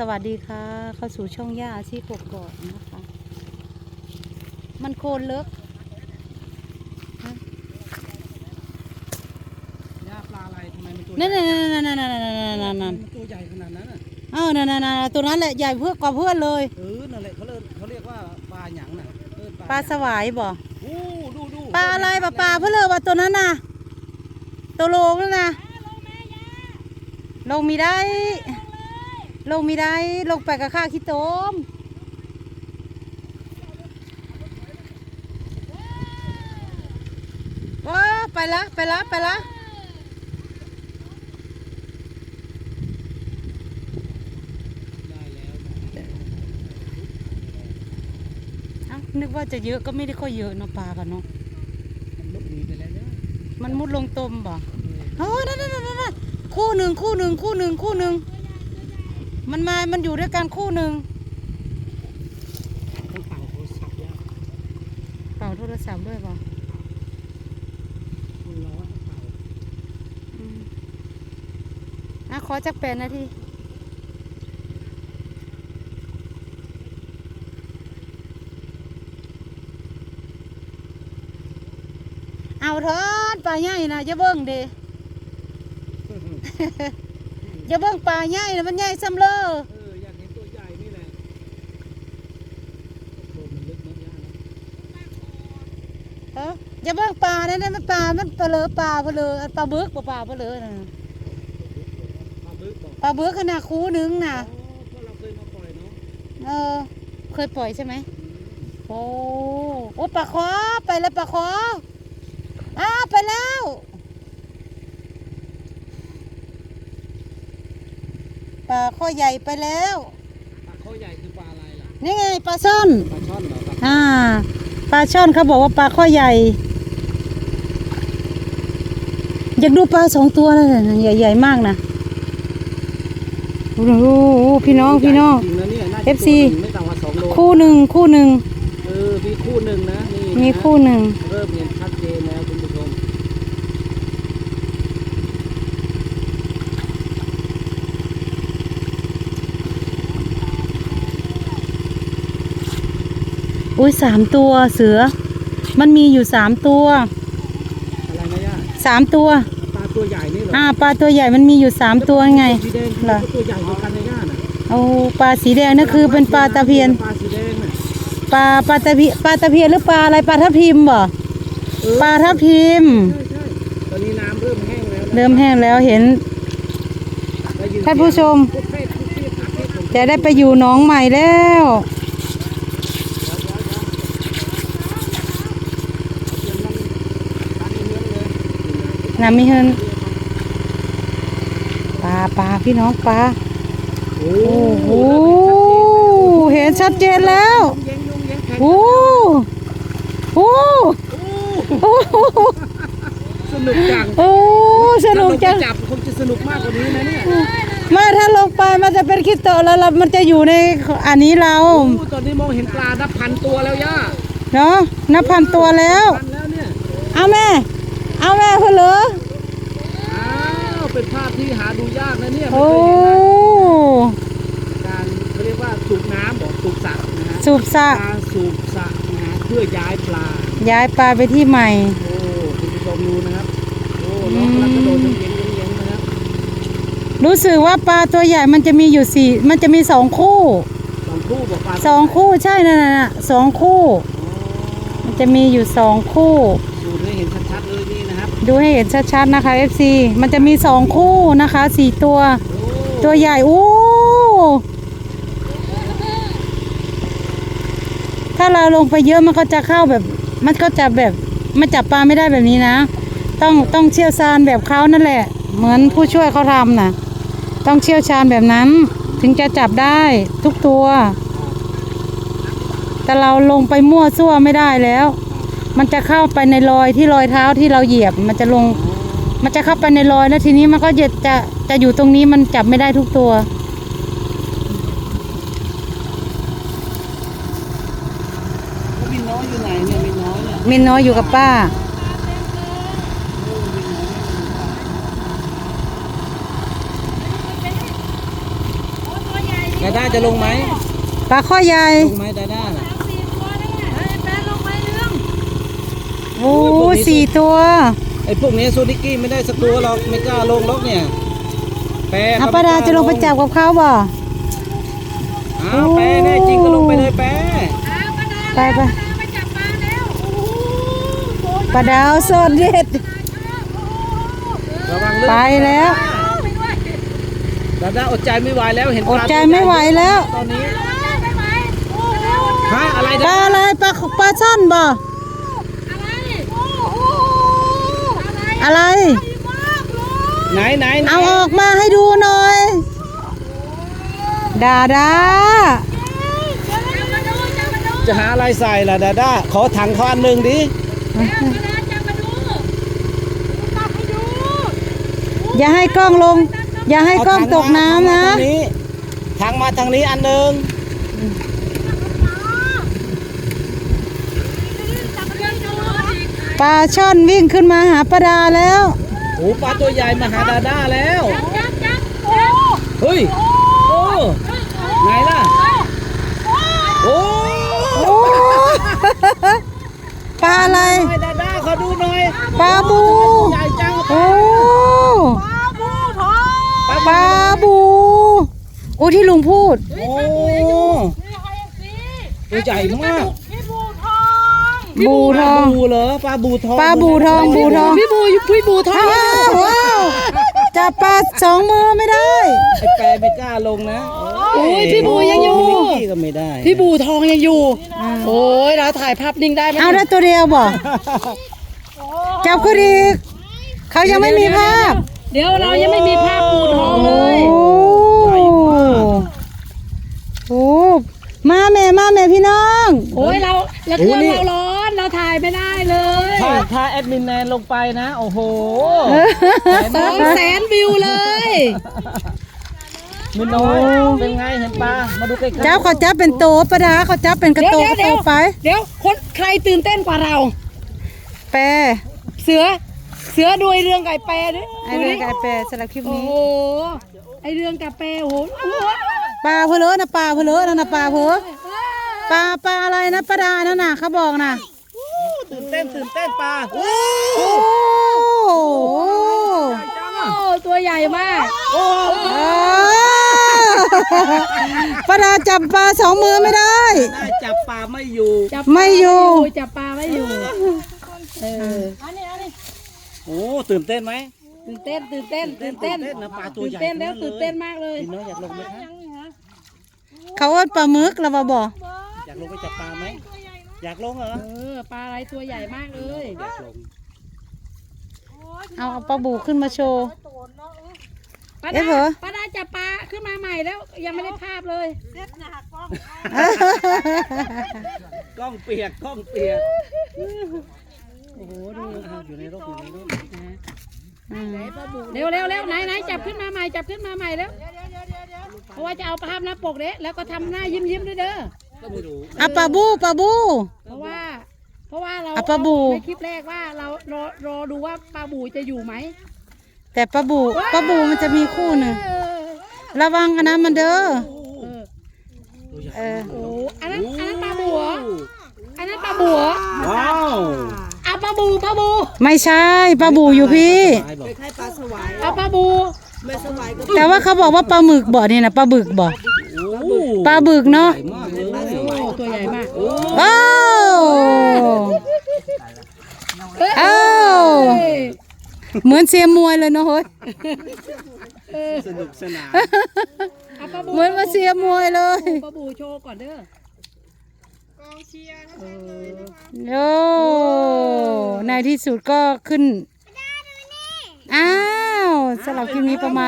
สวัสดีค่ะ เข้าสู่ช่องย่าาชีพกกอกนะคะ มันโคนเลิกย่าปลาอะไรทำไมมันตัวนั่นนั่นนั่นนั่นนั่นนั่นนั่นมันตัวใหญ่ขนาดนั้นอะเออนั่นนั่นตัวนั้นแหละใหญ่เพื่อกว่าเพื่อนเลยเออนั่นแหละเขาเรียกเขาเรียกว่าปลาหยังน่ะปลาสวายบ่ปลาอะไรปลาปลาเพื่อเลยว่าตัวนั้นน่ะตัวโลงแล้วน่ะลงมีได้ ลงไมีได้ ลงไปกับข้าขี้โตมว้าไปละไปละไปละนึกว่าจะเยอะก็ไม่ได้ค่อยเยอะเนาะปลากันเนาะมันมุดลงตมบ่โอ้นั่นนั่นนั่นคู่หนึ่งคู่หนึ่งคู่หนึ่งคู่หนึ่ง มันมา มันอยู่ด้วยกันคู่หนึ่งต้องเป่าโทรศัพท์ย่าเป่าโทรศัพท์ด้วยบ่ะมันร้อนเป่าอืมอะขอจักแปดนาทีเอาเถิดปลาใหญ่นะอย่าเบิ่งเด้ อย่าเบิ่งปลาใหญ่นะมันใหญ่ซ้ำเลอเอออยากเห็นตัวใหญ่นี่แหละโคลนมันลึกนะย่านะเอออย่าเบิ่งปลานั่นนะมันปลา มันเปลือปลาเปลืออันปลาบึกปลาปลาเปลือน่ะปลาบึกบอกปลาบึกขนาดคูหนึงน่ะ อ๋อเพราะเราเคยมาปล่อยเนาะเออ เคยปล่อยใช่ไหม โอ้โอ้ปลาคอไปแล้วปลาคออ้าวไปแล้วป ลาข้อใหญ่ไปแล้ว ปลาข้อใหญ่คือปลาอะไรล่ะ นี่ไงปลาช่อน ปลาช่อนเหรอครับอ่า ปลาช่อนเขาบอกว่าปลาข้อใหญ่ อยากดูปลาสองตัวนั่นน่ะใหญ่ๆมากนะโอ้โหพี่น้องพี่น้อง จริงนะเนี่ยน่าจะ FC ตัวหนึ่งไม่ต่ำกว่าสองโลคู่หนึ่งคู่หนึ่งเออมีคู่หนึ่งนะนี่นะมีคู่หนึ่ง เริ่มเห็นชัดเจนแล้วคุณผู้ชม อุ้ยสามตัวเสือ มันมีอยู่สามตัวอะไรนะย่าสามตัว ปลาตัวใหญ่นี่เหรออ่าปลาตัวใหญ่มันมีอยู่สามตัวไง สีแดงเหรอก็ตัวใหญ่เหมือนกันนะย่าน่ะโอ้ปลาสีแดงนั่นคือเป็นปลาตะเพียนปลาสีแดงน่ะปลาปลาตะเพียปลาตะเพียนหรือปลาอะไรปลาทับทิมบ่เออปลาทับทิม ใช่ใช่ตอนนี้น้ำเริ่มแห้งแล้วนะเริ่มแห้งแล้วเห็นได้ยินท่านผู้ชม พวกเทศพวกเทศพวกเทศผมจะได้ไปอยู่หนองใหม่แล้ว อั นนี้เนื้อเลยน้ำมีเฮินปลาปลาพี่น้องปลาโอ้โอ้โหเห็นชัดเจนแล้วเย็นยุ่งเย็นแข็งโอ้โหโอ้โหสนุกจังโอ้สนุกจังถ้าเราไปจับคงจะสนุกมากกว่านี้นะเนี่ยไมาถ้าลงไปมันจะเป็นคิดโตะแล้วเรามันจะอยู่ในอันนี้เราโอ้ตอนนี้มองเห็นปลานับพันตัวแล้วย่าเนาะนับพันตัวแล้วพันแล้วเนี่ยเอาแม่ เอาแม่เพนเหรออ้าวเป็นภาพที่หาดูยากนะเนี่ยไม่โอ้เคยเห็นนะการเขาเรียกว่าสูบน้ำบอกสูบสระนะฮะสูบสระการสูบสระนะฮะเพื่อย้ายปลา ย้ายปลาไปที่ใหม่ โอ้คุณผู้ชมดูนะครับ โอ้น้องกำลังกระโดดเย็นๆเย็นๆนะครับรู้สึกว่าปลาตัวใหญ่มันจะมีอยู่สี่มันจะมีสองคู่สองคู่บอกปลาสองคู่ใช่นั่นน่ะสองคู่ มันจะมีอยู่สองคู่ดูให้ เห็นชัดๆเลยนี่นะครับดูให้เห็นชัดๆนะคะ FC มันจะมีสองคู่นะคะสี่ตัวโอ้ตัวใหญ่โอ้ถ้าเราลงไปเยอะมันก็จะเข้าแบบ มันก็จะแบบมันจับปลาไม่ได้แบบนี้นะ ต้องต้องเชี่ยวชาญแบบเขานั่นแหละ เหมือนผู้ช่วยเขาทำน่ะต้องเชี่ยวชาญแบบนั้น ถึงจะจับได้ทุกตัว แต่เราลงไปมั่วซั่วไม่ได้แล้ว มันจะเข้าไปในรอยที่รอยเท้าที่เราเหยียบ มันจะลง มันจะเข้าไปในรอยแล้วทีนี้มันก็จะจะจะอยู่ตรงนี้มันจับไม่ได้ทุกตัวแล้วมีน้อยอยู่ไหนเนี่ยมีน้อยเนี่ยมินน้อยอยู่กับป้าเอดาด้าจะลงไหมปลาข้อใหญ่ลงไหมดาด้าน่ะ โอ้สี่ตัว ไอ้พวกนี้ซูนิกี้ไม่ได้สักตัวหรอกไม่กล้าลงหรอกเนี่ยแปรอาปลาดาจะลงไปจับกับเขาบ่อ้าวแปรแน่จริงก็ลงไปเลยแปรไปไปปลาดาวสดเด็ดระวังลื่นไปแล้วดาด้าอดใจไม่ไหวแล้วเห็นอดใจไม่ไหวแล้วตอนนี้ฮะอะไรปดาลาอะไรปลาปลาช่อนบ่อะไร ไหนไหนไหนเอาออกมาให้ดูหน่อยดาดาจะหาอะไรใส่ล่ะดาด้าขอถังเขาอันหนึ่งดิอย่าให้กล้องลง อย่าให้กล้องตกน้ำนะเอาถังมาทางนี้ถังมาทางนี้อันหนึ่งปลาช่อนวิ่งขึ้นมาหาปลาดาแล้ว โอ้ปลาตัวใหญ่มาหาดาด้าแล้วเฮ้ย โอ้ไหนล่ะโอ้โอ้ปลาอะไรหน่อยดาด้าขอดูหน่อยปลาบู ใหญ่จังโอ้ปลาบูโอ้ที่ลุงพูด โอ้ตัวใหญ่มาก บูทอง บูเหรอปลาบูทองปลาบูทองบูทองพี่บูพี่บูทอว้างวว้าวจับปลาสองมือไม่ได้ ไอ้แปรไม่กล้าลงนะโอ้ยพี่บูยังอยู่พี่นิกกี้ก็ไม่ได้ พี่บูทองยังอยู่ โอ้ยเราถ่ายภาพนิ่งได้ไหมเอาได้ตัวเดียวบ่จับก็ดีกเขายังไม่มีภาพ เดี๋ยวเรายังไม่มีภาพบูทองโอ้เลยโอ้มาแม่มาแม่พี่น้อง โอ้ยเราแล้วเครื่องเราร้อน ถ้าถ้าแอดมินแนนลงไปนะ โอ้โหสองแสนวิวเลยมินน้อยเป็นไงเห็นปลามาดูใกล้ๆเจ้าเขาจับเป็นโตปะดาเขาจับเป็นกระโตกระโตไป เดี๋ยวคนใครตื่นเต้นกว่าเรา แปรเสือ เสือดูไอ้เรื่องไก่แปรดิไอเรื่องไอแปรสำหรับคลิปโอ้นี้โหไอเรื่องไก่แปรโอ้โหปลาเพลอนะปลาเพลอนะนะปลาเพลอปลาปลาอะไรนะปลาดานั่นน่ะเขาบอกน่ะ ตื่นเต้นตื่นเต้นปลาโอ้โอ้จังโอ้อะตัวใหญ่มากโอ้อ้าวปลาดาจับปลาสองมือไม่ได้ได้จับปลาไม่อยู่จับไม่อยู่ จับปลาไม่อยู่ เออโอ้ตื่นเต้นไหมตื่นเต้นตื่นเต้นตื่นเต้นตื่นเต้นนะปลาตัวตื่นใหญ่เต้นแล้วทั้งนั้นเลยตื่นเต้นมากเลยมินน้อยอยากลงไหมคะเขาว่าปลาหมึกแล้วว่าบอกอยากลงไปจับปลาไหม อยากลงเหรอเออปลาอะไรตัวใหญ่มากเลย อยากลงเอาเอาปลาบูขึ้นมาโชว์ ป้าเอ๊ะดาเหรอ ป้าดาจับปลาขึ้นมาใหม่แล้วยังไม่ได้ภาพเลย กล้องเปียกกล้องเปียกโอ้โหดูอ้าวอยู่ในร่มอยู่ในร่มอืมเร็วเร็วเร็วไหนไหนจับขึ้นมาใหม่จับขึ้นมาใหม่แล้วเพราะว่าจะเอาภาพหน้าปกเด้แล้วก็ทำหน้ายิ้มยิ้มๆด้วยเด้อ ก็ไม่รู้อะปลาบูปลาบู เพราะว่า เพราะว่าเราอะปลาบูในคลิปแรกว่าเรารอรอดูว่าปลาบูจะอยู่ไหมแต่ปลาบูปลาบูมันจะมีคู่หนึ่งเออระวังอันนั้นมันเด้อ เออตัวใหญ่เออ โอ้อันนั้นอันนั้นปลาบูเหรออันนั้นปลาบูเหรอว้าวเอาปลาบูปลาบูไม่ใช่ปลาบูอยู่พี่ ตายบอกเอาปลาบูแต่ว่าเขาบอกว่าปลาหมึกบ่นี่นะปลาบึกบ่โอ้ปลาบึกเนาะ ใหญ่มากเลย โอ้ตัวใหญ่มาก อ้าวอ้าวเอ้ยเหมือนเซียมมวยเลยเนาะเฮ้ยสนุกสนานเอาปลาบูเหมือนมาเซียมมวยเลยปลาบูโชว์ก่อนเด้อโอ้ในที่สุดก็ขึ้น อ้าวสำหรับคลิปนี้ประมาณ